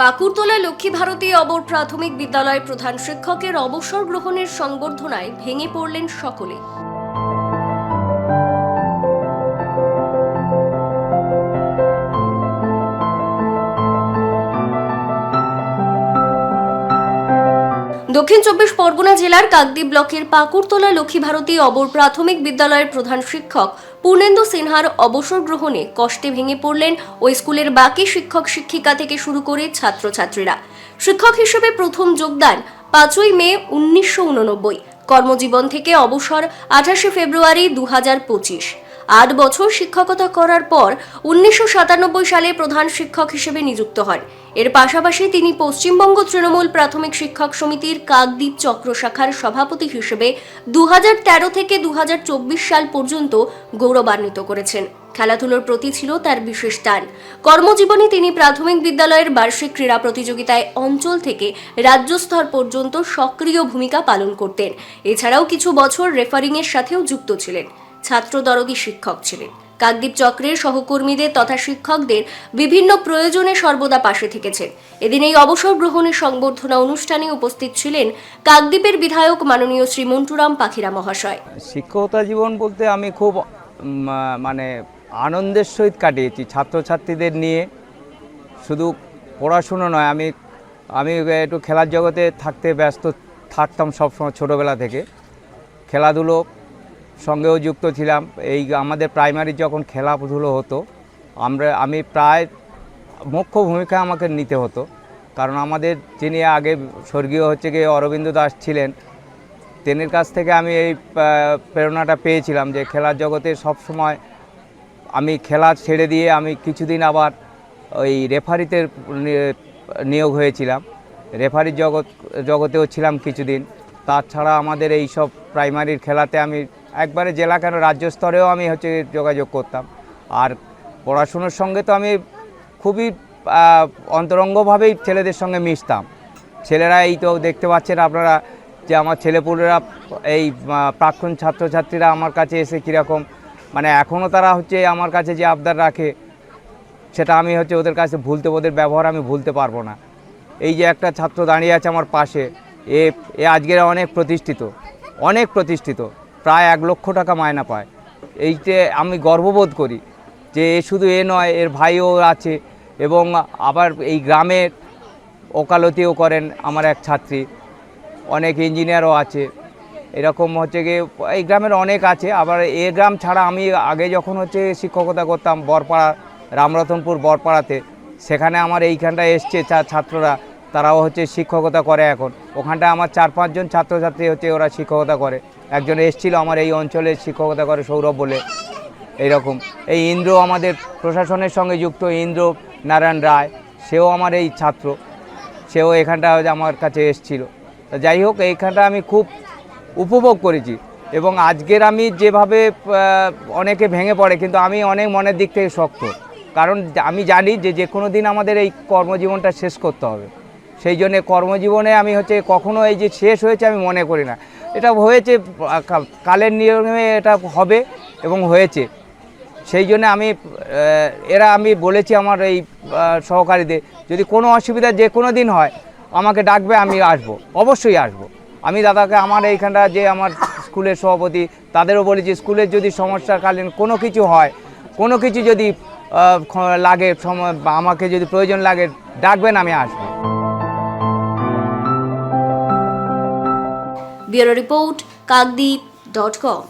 পাকুড়তলা লক্ষ্মী ভারতী অবর প্রাথমিক বিদ্যালয় প্রধান শিক্ষকের অবসর গ্রহণের সংবর্ধনায় ভেঙে পড়লেন সকলে। দক্ষিণ চব্বিশ পরগনা জেলার কাকদ্বীপ ব্লকের পাকুড়তলা লক্ষ্মী ভারতী অবর প্রাথমিক বিদ্যালয়ের প্রধান শিক্ষক পূর্ণেন্দু সিনহার অবসর গ্রহণে কষ্টে ভেঙে পড়লেন ওই স্কুলের বাকি শিক্ষক শিক্ষিকা থেকে শুরু করে ছাত্রছাত্রীরা। শিক্ষক হিসেবে প্রথম যোগদান পাঁচই মে উনিশশো উননব্বই, কর্মজীবন থেকে অবসর আঠাশে ফেব্রুয়ারি দু হাজার পঁচিশ। আট বছর শিক্ষকতা করার পর উনিশশো সাতানব্বই সালে প্রধান শিক্ষক হিসেবে নিযুক্ত হন। এর পাশাপাশি তিনি পশ্চিমবঙ্গ তৃণমূল প্রাথমিক শিক্ষক সমিতির কাকদ্বীপ চক্র শাখার সভাপতি হিসেবে দু হাজার তেরো থেকে দুহাজার চব্বিশ সাল পর্যন্ত গৌরবান্বিত করেছেন। খেলাধুলোর প্রতি ছিল তার বিশেষ টান। কর্মজীবনে তিনি প্রাথমিক বিদ্যালয়ের বার্ষিক ক্রীড়া প্রতিযোগিতায় অঞ্চল থেকে রাজ্য স্তর পর্যন্ত সক্রিয় ভূমিকা পালন করতেন। এছাড়াও কিছু বছর রেফারিংয়ের সাথেও যুক্ত ছিলেন। ছাত্র দরদি শিক্ষক ছিলেন। কাকদ্বীপ চক্রের সহকর্মীদের তথা শিক্ষকদের বিভিন্ন প্রয়োজনে সর্বদা পাশে থেকেছেন। এদিন এই অবসর গ্রহণের সংবর্ধনা অনুষ্ঠানে উপস্থিত ছিলেন কাকদ্বীপের বিধায়ক মাননীয় শ্রী মন্টুরাম পাখিরা মহাশয়। শিক্ষকতা জীবন বলতে আমি খুব মানে আনন্দের সহিত কাটিয়েছি, ছাত্রছাত্রীদের নিয়ে। শুধু পড়াশুনো নয়, আমি আমি একটু খেলার জগতে থাকতে ব্যস্ত থাকতাম সবসময় ছোটোবেলা থেকে। খেলাধুলো সঙ্গেও যুক্ত ছিলাম। এই আমাদের প্রাইমারি যখন খেলাধুলো হতো, আমরা, আমি প্রায় মুখ্য ভূমিকা আমাকে নিতে হতো। কারণ আমাদের যিনি আগে স্বর্গীয় হচ্ছে গিয়ে অরবিন্দ দাস ছিলেন, তেনের কাছ থেকে আমি এই প্রেরণাটা পেয়েছিলাম যে খেলার জগতে সব সময় আমি খেলা ছেড়ে দিয়ে আমি কিছুদিন আবার ওই রেফারিতে নিয়োগ হয়েছিলাম। রেফারির জগৎ, জগতেও ছিলাম কিছুদিন। তাছাড়া আমাদের এই সব প্রাইমারির খেলাতে আমি একবারে জেলা কেন রাজ্য স্তরেও আমি হচ্ছে যোগাযোগ করতাম। আর পড়াশুনোর সঙ্গে তো আমি খুবই অন্তরঙ্গভাবেই ছেলেদের সঙ্গে মিশতাম। ছেলেরা এই তো দেখতে পাচ্ছেন আপনারা যে আমার ছেলেপুলেরা, এই প্রাক্তন ছাত্রছাত্রীরা আমার কাছে এসে কীরকম মানে এখনও তারা হচ্ছে আমার কাছে যে আবদার রাখে, সেটা আমি হচ্ছে ওদের কাছে ভুলতে, ওদের ব্যবহার আমি ভুলতে পারব না। এই যে একটা ছাত্র দাঁড়িয়ে আছে আমার পাশে, এ এ আজকের অনেক প্রতিষ্ঠিত অনেক প্রতিষ্ঠিত। প্রায় এক লক্ষ টাকা মায়না পায়। এই যে আমি গর্ববোধ করি যে এ শুধু এ নয়, এর ভাইও আছে এবং আবার এই গ্রামের ওকালতিও করেন আমার এক ছাত্রী। অনেক ইঞ্জিনিয়ারও আছে। এরকম হচ্ছে গিয়ে এই গ্রামের অনেক আছে। আবার এ গ্রাম ছাড়া আমি আগে যখন হচ্ছে শিক্ষকতা করতাম বরপাড়া, রামরতনপুর বরপাড়াতে, সেখানে আমার এইখানটা এসছে ছাত্ররা। তারাও হচ্ছে শিক্ষকতা করে এখন। ওখানটা আমার চার পাঁচজন ছাত্রছাত্রী হচ্ছে ওরা শিক্ষকতা করে। একজন এসছিল আমার এই অঞ্চলে শিক্ষকতা করে সৌরভ বলে, এইরকম। এই ইন্দ্র আমাদের প্রশাসনের সঙ্গে যুক্ত, ইন্দ্র নারায়ণ রায়, সেও আমার এই ছাত্র, সেও এখানটা আমার কাছে এসছিল। তা যাই হোক, এইখানটা আমি খুব উপভোগ করেছি এবং আজকের আমি যেভাবে অনেকে ভেঙে পড়ে, কিন্তু আমি অনেক মনের দিক থেকে শক্ত। কারণ আমি জানি যে যে কোনো দিন আমাদের এই কর্মজীবনটা শেষ করতে হবে। সেই জন্যে কর্মজীবনে আমি হচ্ছে কখনো এই যে শেষ হয়েছে আমি মনে করি না। এটা হয়েছে কালের নিয়মে এটা হবে এবং হয়েছে। সেই জন্য আমি এরা আমি বলেছি আমার এই সহকারীদের, যদি কোনো অসুবিধা যে কোনো দিন হয়, আমাকে ডাকবে, আমি আসব, অবশ্যই আসব। আমি দাদাকে, আমার এইখানটা যে আমার স্কুলের সভাপতি, তাদেরও বলেছি, স্কুলের যদি সমস্যাকালীন কোনো কিছু হয়, কোনো কিছু যদি লাগে আমাকে যদি প্রয়োজন লাগে, ডাকবেন, আমি আসব। Bureau report Kakdwip dot com